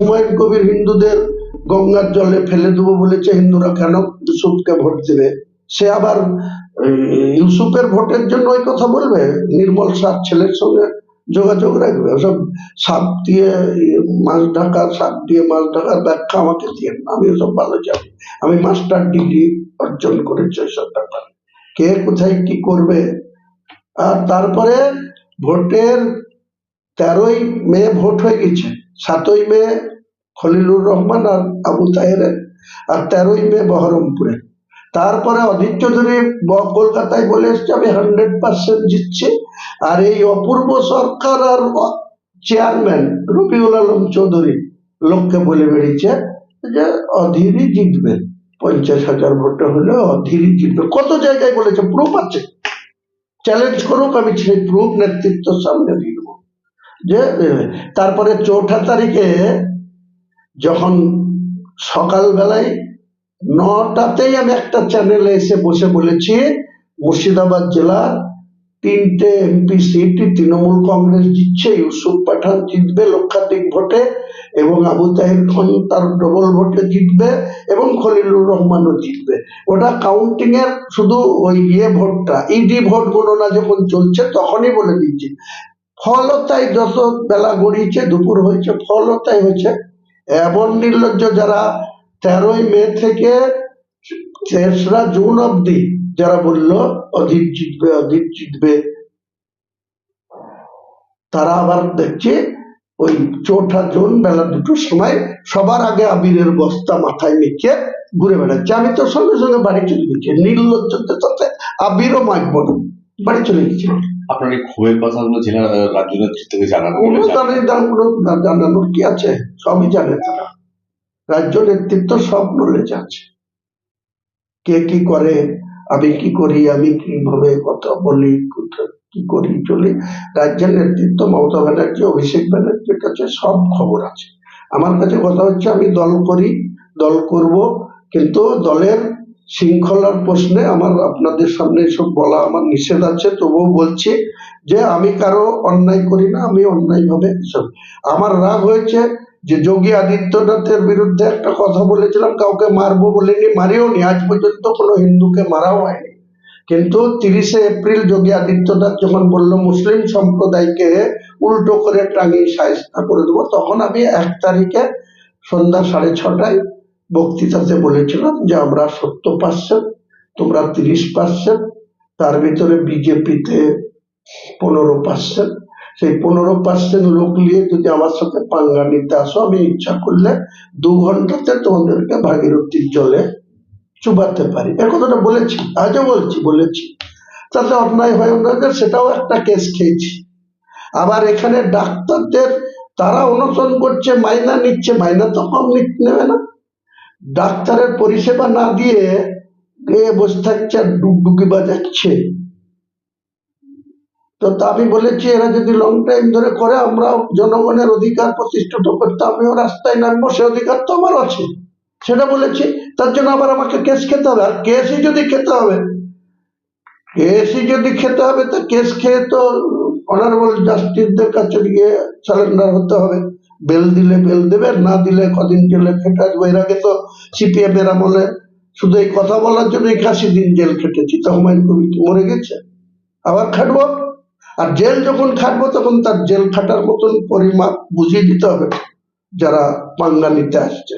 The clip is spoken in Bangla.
হুমায়ুন কবির হিন্দুদের গঙ্গার জলে ফেলে দেবো বলেছে হিন্দুরা কেন? ইউসুফকে ভোট দেবে। সে আবার ইউসুফের ভোটের জন্য ওই কথা বলবে? নির্মল সাত ছেলের সঙ্গে যোগাযোগ রাখবে? ওসব সাপ দিয়ে, মাছ ঢাকা সাপ দিয়ে, মাছ ঢাকার ব্যাখ্যা আমাকে দিয়ে আমি ওসব ভালো জানি। আমি মাস্টার ডিগ্রি অর্জন করেছি ওইসব ব্যাপার। কে কোথায় কি করবে? আর তারপরে ভোটের তেরোই মে ভোট হয়ে গেছে, সাতই মে খলিলুর রহমান আর আবু তাহেরের, আর তেরোই মে বহরমপুরে। তারপরে অধীর চৌধুরী কলকাতায় বলে এসছে, আমি হান্ড্রেড পার্সেন্ট জিতছি। আর এই অপূর্ব সরকার আর চেয়ারম্যান রবিউল আলম চৌধুরী লোককে বলে বেরিয়েছে যে অধীরই জিতবে। পঞ্চাশ হাজার ভোটে হলে অধীরই জিতবে। কত জায়গায় বলেছে? প্রুফ আছে। চ্যালেঞ্জ করুক, আমি সেই প্রুফ নেতৃত্বের সামনে দেবো যে তারপরে চৌঠা তারিখে যখন সকালবেলায় নটাতেই আমি একটা চ্যানেলে এসে বসে বলেছি, মুর্শিদাবাদ জেলার তিনটে এমপি সিট তৃণমূল কংগ্রেস জিতছে, ইউসুফ পাঠান জিতবে, লক্ষাধিক ভোটে এবং আবু তাহির খান তার ডবল ভোটে জিতবে এবং খলিলুর রহমানও জিতবে। ওটা কাউন্টিং এর শুধু ওই ইয়ে ভোটটা, ইডি ভোট গণনা যখন চলছে তখনই বলে দিচ্ছি। ফলও তাই যত বেলা গড়িয়েছে, দুপুর হয়েছে, ফলতাই হয়েছে। এমন নির্লজ্জ যারা তেরোই মে থেকে তেসরা জুন অবধি যারা বলল অধীর জিতবে অধীর জিতবে, তারা আবার দেখছে ওই চৌঠা জুন বেলা দুটোর সময় সবার আগে আবিরের বস্তা মাথায় নিচে ঘুরে বেড়াচ্ছে। আমি তো সঙ্গে সঙ্গে বাড়ি চলে গেছি। নির্লজ্জদের সাথে আবিরও মাখবো না। বাড়ি চলে গেছি আপনার এই ক্ষোভের কথাগুলো জেলা রাজ্য নেতৃত্বকে জানানো কোনো না- জানানোর কি আছে? সবই জানে তারা। রাজ্য নেতৃত্ব সব নলেজ আছে কে কি করে আমি কি করি আমি কীভাবে কথা বলি কি করি চলি? রাজ্যের নেতৃত্ব মমতা ব্যানার্জি অভিষেক ব্যানার্জির কাছে সব খবর আছে। আমার কাছে কথা হচ্ছে আমি দল করি দল করব কিন্তু দলের শৃঙ্খলার প্রশ্নে আমার আপনাদের সামনে এসব বলা আমার নিষেধ আছে, তবুও বলছি যে আমি কারও অন্যায় করি না, আমি অন্যায়ভাবে এসব। আমার রাগ হয়েছে যে যোগী আদিত্যনাথের বিরুদ্ধে একটা কথা বলেছিলাম, কাউকে মারবো বলিনি, মারিও নি, আজ পর্যন্ত কোনো হিন্দুকে মারাও হয়নি। কিন্তু তিরিশে এপ্রিল যোগী আদিত্যনাথ যখন বলল, মুসলিম সম্প্রদায়কে উল্টো করে টাঙিয়ে সাহেস্তা করে দেবো, তখন আমি এক তারিখে সন্ধ্যা সাড়ে ছটায় বক্তৃতাতে বলেছিলাম যে আমরা সত্তর পার্সেন্ট তোমরা তিরিশ পার্সেন্ট তার ভিতরে বিজেপিতে পনেরো পার্সেন্ট সেই পনেরো পার্সেন্ট লোক নিয়ে যদি আমার সাথে পাঙ্গা নিতে আসো, আমি ইচ্ছা করলে দু ঘন্টাতে তোমাদেরকে ভাগীরথীর জলে চুবাতে পারি। এ কথাটা বলেছি, আজও বলছি, বলেছি। তাতে অন্যায় হয় যে সেটাও একটা কেস খেয়েছি। আবার এখানে ডাক্তারদের, তারা অনশন করছে, মাইনা নিচ্ছে, মাইনা তো কম নেবে না। ডাক্তারের পরিষেবা না দিয়ে গিয়ে বসে থাকছে আর ডুগডুগি বাজাচ্ছে। তা আমি বলেছি, এরা যদি লং টাইম ধরে করে আমরা জনগণের অধিকার প্রতিষ্ঠিত করতে, আমিও রাস্তায় নামবো, সে অধিকার তো আমার আছে। সেটা বলেছি, তার জন্য আবার আমাকে কেস খেতে হবে। আর কেসই যদি খেতে হবে কেসই যদি খেতে হবে, তো কেস খেয়ে তো অনারেবল জাস্টিসদের কাছে গিয়ে সারেন্ডার হতে হবে। বেল দিলে বেল দেবে, না দিলে কদিন জেলে খেটে আসব। এর আগে তো সিপিএম এর আমলে শুধু এই কথা বলার জন্য একাশি দিন জেল খেটেছি তো হুমায়ুন কি মরে গেছে? আবার খাটবো? আর জেল যখন খাটবো, তখন তার জেল খাটার মতন পরিমাপ বুঝিয়ে দিতে হবে, যারা পাঙ্গা নিতে আসছে।